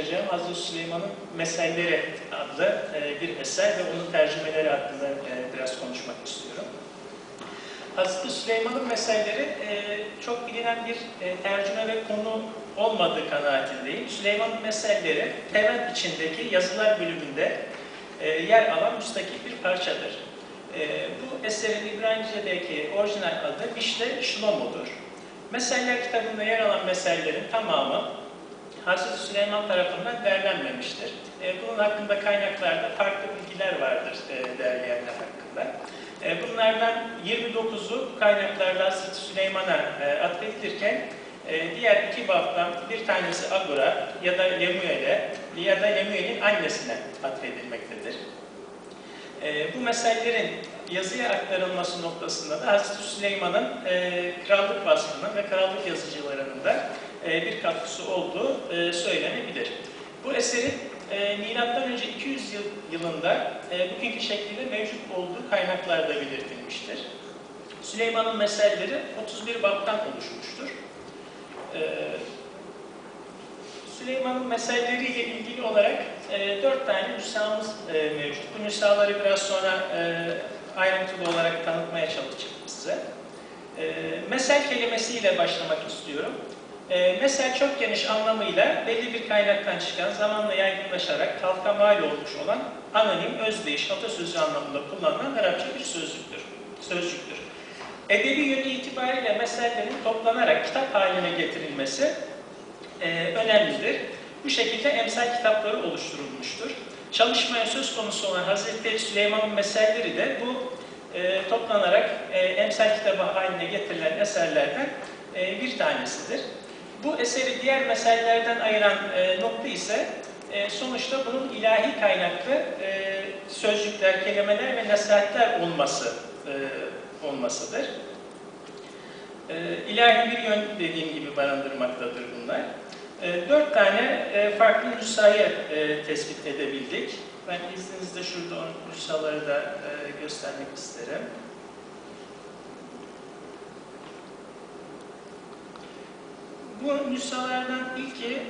çalışacağım Hazreti Süleyman'ın Meselleri adlı e, bir eser ve onun tercümeleri hakkında e, biraz konuşmak istiyorum. Hazreti Süleyman'ın Meselleri e, çok bilinen bir tercüme ve konu olmadığı kanaatindeyim. Süleyman'ın Meselleri Tevrat içindeki yazılar bölümünde yer alan müstakil bir parçadır. Bu eserin İbranice'deki orijinal adı Mişle Şlomo'dur. Meseller kitabında yer alan mesellerin tamamı Hazreti Süleyman tarafından derlenmemiştir. E, bunun hakkında kaynaklarda farklı bilgiler vardır e, derleyenler hakkında. E, bunlardan 29'u kaynaklarda Hazreti Süleyman'a e, atfedilirken diğer iki baptan bir tanesi Agura ya da Lemuel'e ya da Lemuel'in annesine atfedilmektedir. Bu meselelerin yazıya aktarılması noktasında da Hazreti Süleyman'ın krallık vasfının ve krallık yazıcılarının da e, bir katkısı olduğu e, söylenebilir. Bu eserin e, milattan önce 200 yıl yılında e, bugünkü şekliyle mevcut olduğu kaynaklarda belirtilmiştir. Süleyman'ın meselleri 31 baptan oluşmuştur. E, Süleyman'ın meselleriyle ilgili olarak e, 4 tane nüshamız e, mevcut. Bu nüshaları biraz sonra ayrıntılı olarak tanıtmaya çalışacağım size. Mesel kelimesiyle başlamak istiyorum. E, mesel çok geniş anlamıyla belli bir kaynaktan çıkan, zamanla yaygınlaşarak halka mal olmuş olan anonim, özdeyiş, atasözü anlamında kullanılan Arapça bir sözcüktür. sözcüktür. Edebi yönü itibariyle mesellerin toplanarak kitap haline getirilmesi e, önemlidir. Bu şekilde emsal kitapları oluşturulmuştur. Çalışmaya söz konusu olan Hazreti Süleyman'ın meselleri de bu e, toplanarak e, emsal kitabı haline getirilen eserlerden e, bir tanesidir. Bu eseri diğer mesellerden ayıran e, nokta ise e, sonuçta bunun ilahi kaynaklı e, sözcükler, kelimeler ve nasihatler olması e, olmasıdır. E, ilahi bir yön dediğim gibi barındırmaktadır bunlar. E, dört tane e, farklı nüshayı e, tespit edebildik. Ben izninizle şurada o nüshaları da e, göstermek isterim. Bu nüshalardan ilki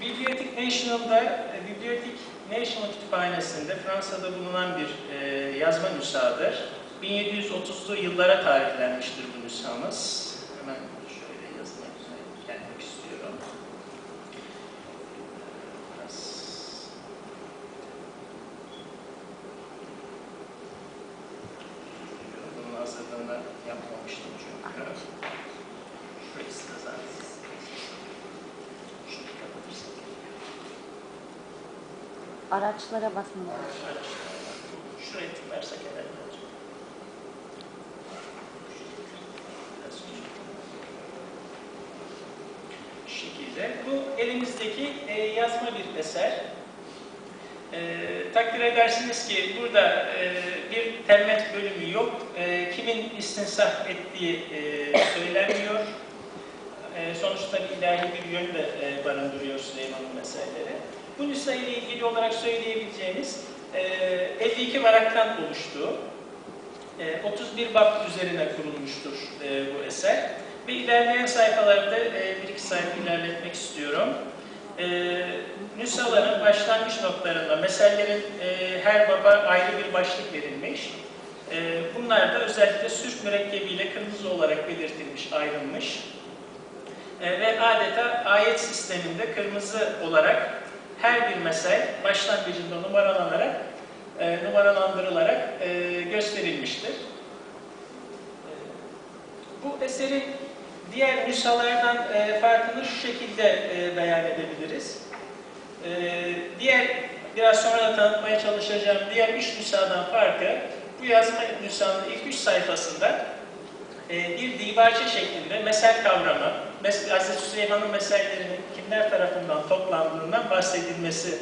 Bibliotek National'da, e, Bibliotek National Kütüphanesi'nde Fransa'da bulunan bir e, yazma nüshadır. 1730'lu yıllara tarihlenmiştir bu nüshamız. Hemen şöyle yazmak gelmek istiyorum. Biraz... Bunun hazırlığını yapmamıştım çünkü. Şurası da zaten. Şunu kapatırsak. Araçlara basmalı. Şuraya tıklarsak şekilde. Bu elimizdeki e, yazma bir eser. E, takdir edersiniz ki burada e, bir temmet bölümü yok. E, kimin istinsah ettiği e, söylenmiyor. E, sonuçta ilahi bir yön de e, barındırıyor Süleyman'ın meseleleri. Bu nüsha ile ilgili olarak söyleyebileceğimiz e, 52 varaktan oluştuğu, e, 31 bab üzerine kurulmuştur e, bu eser. Ve ilerleyen sayfalarda e, bir iki sayfa ilerletmek istiyorum. E, nüshaların başlangıç noktalarında meselelerin e, her baba ayrı bir başlık verilmiş. Bunlar da özellikle sürf mürekkebiyle kırmızı olarak belirtilmiş, ayrılmış. Ve adeta ayet sisteminde kırmızı olarak her bir mesel başlangıcında numaralanarak, e, numaralandırılarak e, gösterilmiştir. E, bu eserin diğer nüshalardan e, farkını şu şekilde e, beyan edebiliriz. E, diğer, biraz sonra da tanıtmaya çalışacağım diğer üç nüshadan farkı, bu yazma nüshanın ilk üç sayfasında e, bir dibarçe şeklinde mesel kavramı, mes Hazreti Süleyman'ın mesellerinin kimler tarafından toplandığından bahsedilmesi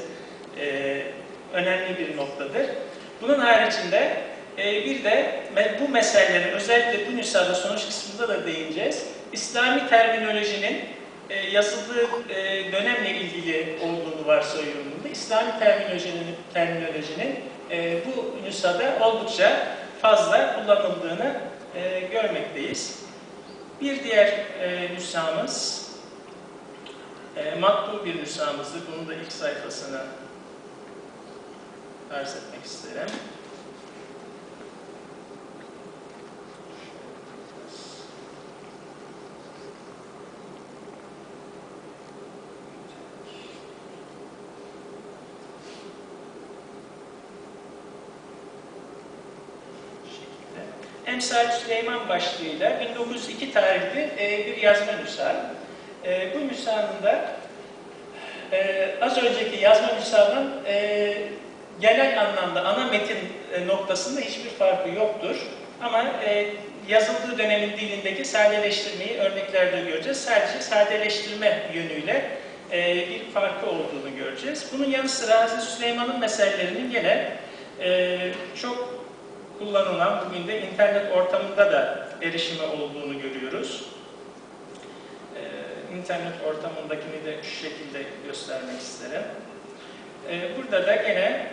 e, önemli bir noktadır. Bunun haricinde e, bir de bu meselelerin özellikle bu nüshada sonuç kısmında da değineceğiz. İslami terminolojinin e, yazıldığı e, dönemle ilgili olduğunu varsayıyorum. İslami terminolojinin, terminolojinin e, bu nüshada oldukça fazla kullanıldığını görmekteyiz. Bir diğer e, nüshamız, e, matbu bir nüshamızdır. Bunun da ilk sayfasını arz etmek isterim. şekilde. Emsal Süleyman başlığıyla 1902 tarihli e, bir yazma nüshal. E, bu nüshanın da e, az önceki yazma nüshanın e, genel anlamda ana metin e, noktasında hiçbir farkı yoktur. Ama e, yazıldığı dönemin dilindeki sadeleştirmeyi örneklerde göreceğiz. Sadece sadeleştirme yönüyle e, bir farkı olduğunu göreceğiz. Bunun yanı sıra Hazreti Süleyman'ın mesellerinin gene e, çok kullanılan, bugün de internet ortamında da erişime olduğunu görüyoruz. Ee, internet ortamındakini de şu şekilde göstermek isterim. Ee, burada da gene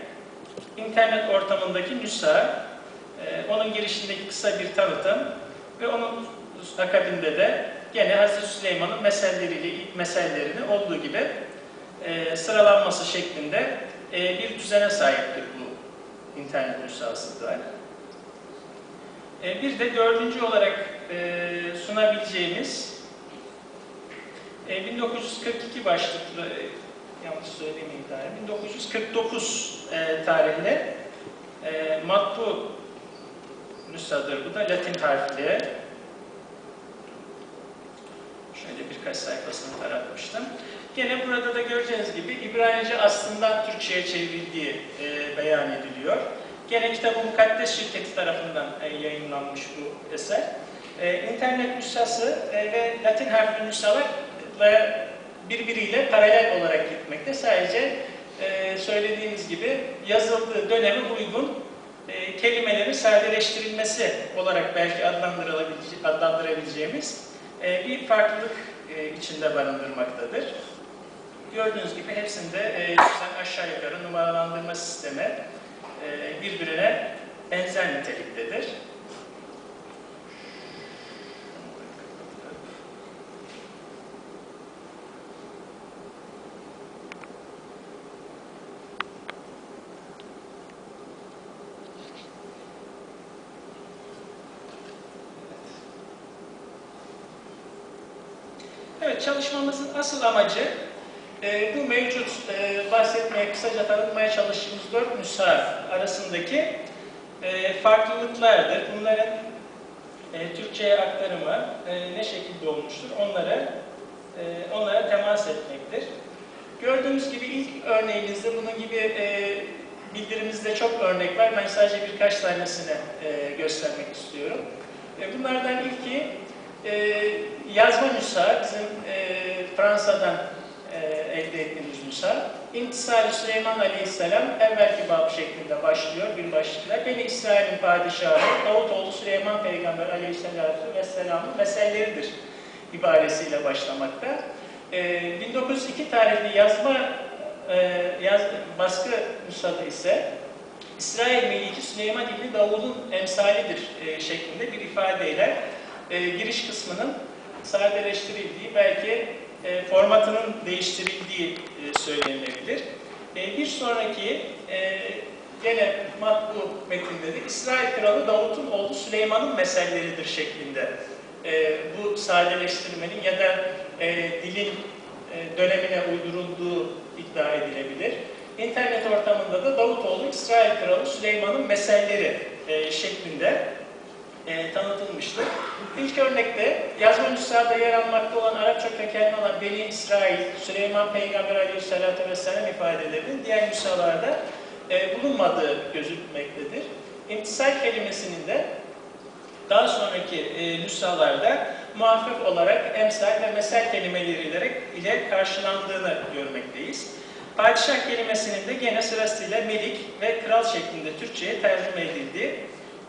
internet ortamındaki nüsha, e, onun girişindeki kısa bir tanıtım ve onun akabinde de gene Hazreti Süleyman'ın meselleriyle ilk mesellerini olduğu gibi e, sıralanması şeklinde e, bir düzene sahiptir bu internet nüshası da. E, Bir de dördüncü olarak e, sunabileceğimiz e, 1942 başlıklı, e, yanlış söylemeyeyim tarih, 1949 e, tarihli e, matbu nüshadır. Bu da Latin harfli. Şöyle birkaç sayfasını taratmıştım. Gene burada da göreceğiniz gibi İbranice aslında Türkçe'ye çevrildiği beyan ediliyor. Gene kitabı Mukaddes Şirketi tarafından e, yayınlanmış bu eser. E, internet nüshası e, ve Latin harfli nüshalarla birbiriyle paralel olarak gitmekte. Sadece e, söylediğimiz gibi yazıldığı döneme uygun e, kelimelerin sadeleştirilmesi olarak belki adlandırabileceğimiz e, bir farklılık e, içinde barındırmaktadır. Gördüğünüz gibi hepsinde e, aşağı yukarı numaralandırma sistemi e, birbirine benzer niteliktedir. Evet, çalışmamızın asıl amacı e, bu mevcut e, bahsetmeye, kısaca tanıtmaya çalıştığımız dört nüsha arasındaki e, farklılıklardır. Bunların e, Türkçe'ye aktarımı e, ne şekilde olmuştur onlara e, onlara temas etmektir. Gördüğünüz gibi ilk örneğimizde bunun gibi e, bildirimizde çok örnek var. Ben sadece birkaç tanesini e, göstermek istiyorum. E, bunlardan ilki e, yazma nüsha, bizim e, Fransa'dan e, elde ettiğimiz nüsha. İntisal Süleyman Aleyhisselam evvelki bab şeklinde başlıyor bir başlıkla. Beni İsrail'in padişahı Davutoğlu Süleyman Peygamber Aleyhisselatü Vesselam'ın meselleridir ibaresiyle başlamakta. E, 1902 tarihli yazma e, yaz, baskı nüshada ise İsrail Meliki Süleyman İbni Davud'un emsalidir e, şeklinde bir ifadeyle e, giriş kısmının sadeleştirildiği, belki e, formatının değiştirildiği e, söylenilebilir. E, bir sonraki e, gene matbu metinde de İsrail Kralı Davut'un oğlu Süleyman'ın meselleridir şeklinde e, bu sadeleştirmenin ya da e, dilin e, dönemine uydurulduğu iddia edilebilir. İnternet ortamında da Davutoğlu İsrail Kralı Süleyman'ın meselleri e, şeklinde e, tanıtılmıştır. İlk örnekte yazma nüshada yer almakta olan Arapça kökenli olan Beni İsrail, Süleyman Peygamber Aleyhisselatü Vesselam ifadelerinin diğer nüshalarda e, bulunmadığı gözükmektedir. İmtisal kelimesinin de daha sonraki e, nüshalarda muhaffef olarak emsal ve mesel kelimeleri ile karşılandığını görmekteyiz. Padişah kelimesinin de gene sırasıyla melik ve kral şeklinde Türkçe'ye tercüme edildiği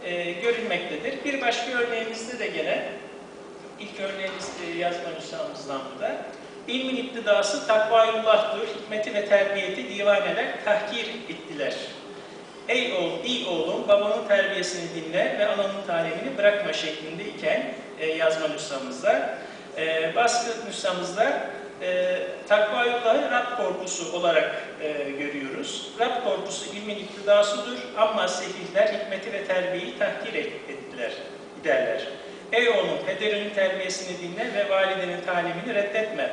e, görülmektedir. Bir başka örneğimizde de gene ilk örneğimiz e, yazma nüshamızdan bu da. İlmin iktidası takvayullah'tır, hikmeti ve terbiyeti divaneler tahkir ettiler. Ey oğul, iyi oğlum, babanın terbiyesini dinle ve ananın talimini bırakma şeklinde iken e, yazma nüshamızda. E, baskı nüshamızda e, takvayullahı Rab korkusu olarak e, görüyoruz. Rab korkusu ilmin iktidasıdır ama sefihler hikmeti ve terbiyeyi tahkir et- ettiler, giderler. Ey oğlum, pederinin terbiyesini dinle ve validenin talimini reddetme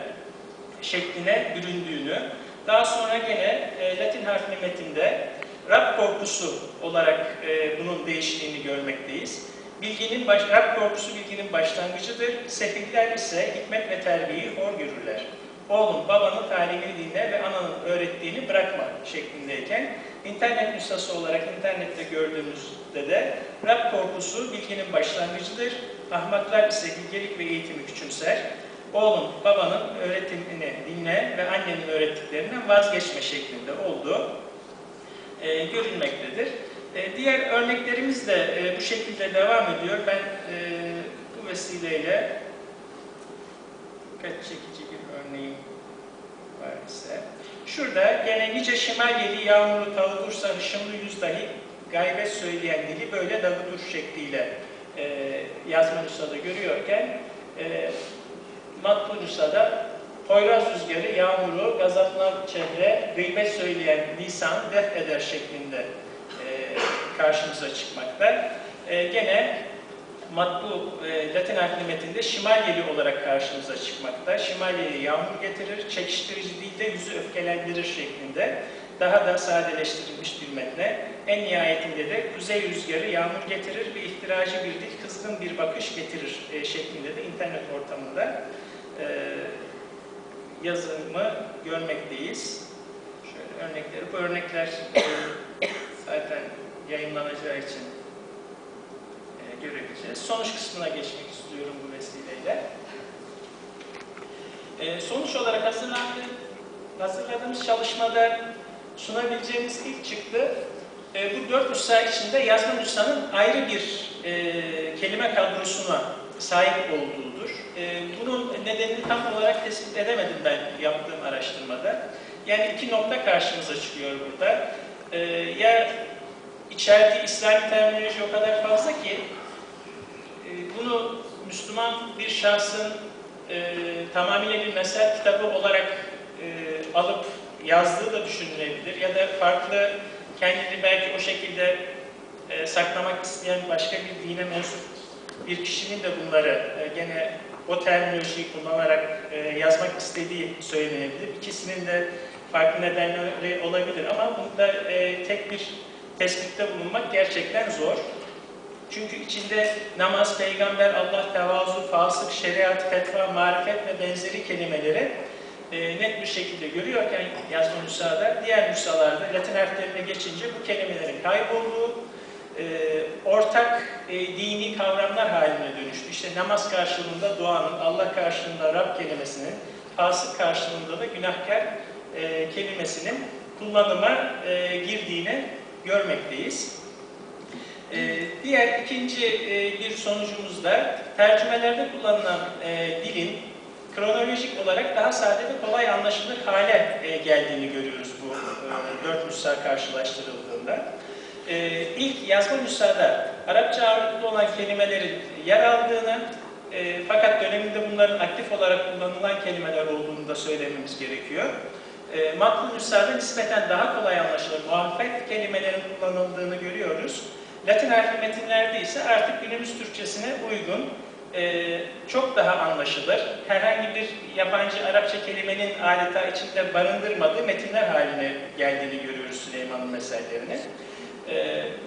şekline büründüğünü, daha sonra gene e, Latin harfli metinde Rab korkusu olarak e, bunun değiştiğini görmekteyiz. Bilginin baş, Rab korkusu bilginin başlangıcıdır. Sefihler ise hikmet ve terbiyeyi hor görürler. Oğlum babanın talimini dinle ve ananın öğrettiğini bırakma şeklindeyken internet nüshası olarak internette gördüğümüzde de Rab korkusu bilginin başlangıcıdır. Ahmaklar ise bilgelik ve eğitimi küçümser. Oğlum babanın öğretimini dinle ve annenin öğrettiklerinden vazgeçme şeklinde olduğu e, görülmektedir. E, diğer örneklerimiz de e, bu şekilde devam ediyor. Ben e, bu vesileyle dikkat çekici bir örneğim var ise. Şurada gene nice şimalyeli yağmurlu tağıdursa hışımlı yüz dahi gaybet söyleyen dili böyle dağıdır şekliyle e, yazma nüshada görüyorken e, matbu nüshada Poyraz rüzgarı, yağmuru, gazaplar çehre, gıybet söyleyen lisan def eder şeklinde karşımıza çıkmakta. E, gene matbu e, Latin harfli metinde şimalyeli olarak karşımıza çıkmakta. Şimalyeli yağmur getirir, çekiştirici değil de yüzü öfkelendirir şeklinde daha da sadeleştirilmiş bir metne. En nihayetinde de kuzey rüzgarı yağmur getirir ve ihtiracı bir dil, kızgın bir bakış getirir e, şeklinde de internet ortamında e, yazımı görmekteyiz. Şöyle örnekleri, bu örnekler e, zaten yayınlanacağı için e, görebileceğiz. Sonuç kısmına geçmek istiyorum bu vesileyle. E, sonuç olarak hazırladığımız çalışmada sunabileceğimiz ilk çıktı. E, bu dört nüsha içinde yazma nüshanın ayrı bir e, kelime kadrosuna sahip olduğudur. E, bunun nedenini tam olarak tespit edemedim ben yaptığım araştırmada. Yani iki nokta karşımıza çıkıyor burada. E, ya içerdiği İslami terminoloji o kadar fazla ki e, bunu Müslüman bir şahsın e, tamamıyla bir mesel kitabı olarak e, alıp yazdığı da düşünülebilir ya da farklı kendini belki o şekilde e, saklamak isteyen başka bir dine mensup bir kişinin de bunları e, gene o terminolojiyi kullanarak e, yazmak istediği söylenebilir. İkisinin de farklı nedenleri olabilir ama bunda e, tek bir tespitte bulunmak gerçekten zor. Çünkü içinde namaz, peygamber, Allah, tevazu, fasık, şeriat, fetva, marifet ve benzeri kelimeleri e, net bir şekilde görüyorken yazma nüshada, diğer nüshalarda Latin harflerine geçince bu kelimelerin kaybolduğu, e, ortak e, dini kavramlar haline dönüştü. İşte namaz karşılığında duanın, Allah karşılığında Rab kelimesinin, fasık karşılığında da günahkar e, kelimesinin kullanıma e, girdiğini görmekteyiz. E, diğer ikinci e, bir sonucumuz da tercümelerde kullanılan e, dilin kronolojik olarak daha sade ve kolay anlaşılır hale e, geldiğini görüyoruz bu e, dört nüsha karşılaştırıldığında. E, ilk yazma nüshada Arapça ağırlıklı olan kelimelerin yer aldığını e, fakat döneminde bunların aktif olarak kullanılan kelimeler olduğunu da söylememiz gerekiyor. E, matlu nüshada nispeten daha kolay anlaşılır muhalefet kelimelerin kullanıldığını görüyoruz. Latin harfli metinlerde ise artık günümüz Türkçesine uygun, e, çok daha anlaşılır. Herhangi bir yabancı Arapça kelimenin adeta içinde barındırmadığı metinler haline geldiğini görüyoruz Süleyman'ın meselelerini. E,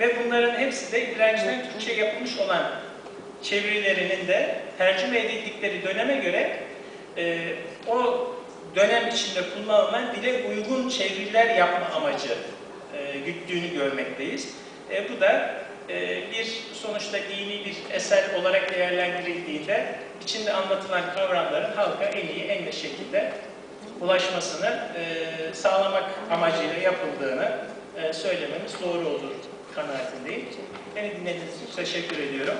ve bunların hepsi de İbranice'den Türkçe yapılmış olan çevirilerinin de tercüme edildikleri döneme göre e, o dönem içinde kullanılan dile uygun çeviriler yapma amacı e, güttüğünü görmekteyiz. E, bu da e, bir sonuçta dini bir eser olarak değerlendirildiğinde içinde anlatılan kavramların halka en iyi, en net şekilde ulaşmasını e, sağlamak amacıyla yapıldığını e, söylememiz doğru olur kanaatindeyim. Beni dinlediğiniz için teşekkür ediyorum.